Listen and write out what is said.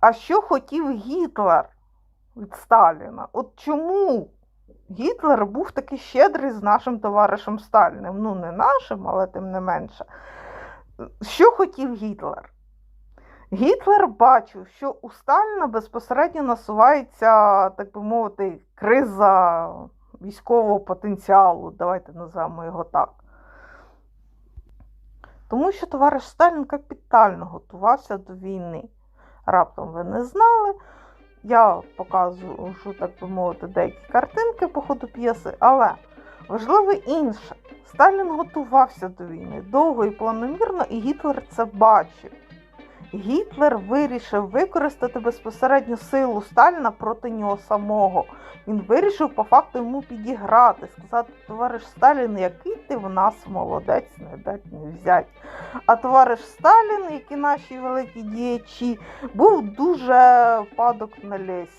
А що хотів Гітлер від Сталіна? От чому Гітлер був такий щедрий з нашим товаришем Сталіним? Ну, не нашим, але тим не менше. Що хотів Гітлер? Гітлер бачив, що у Сталіна безпосередньо насувається, так би мовити, криза військового потенціалу. Давайте називаємо його так. Тому що товариш Сталін капітально готувався до війни. Раптом ви не знали. Я показую, так би мовити, деякі картинки по ходу п'єси, але важливо інше. Сталін готувався до війни довго і планомірно, і Гітлер це бачив. Гітлер вирішив використати безпосередню силу Сталіна проти нього самого. Він вирішив по факту йому підіграти, сказати, товариш Сталін, який ти в нас молодець, не дать не взять. А товариш Сталін, як і наші великі діячі, був дуже падок на лість.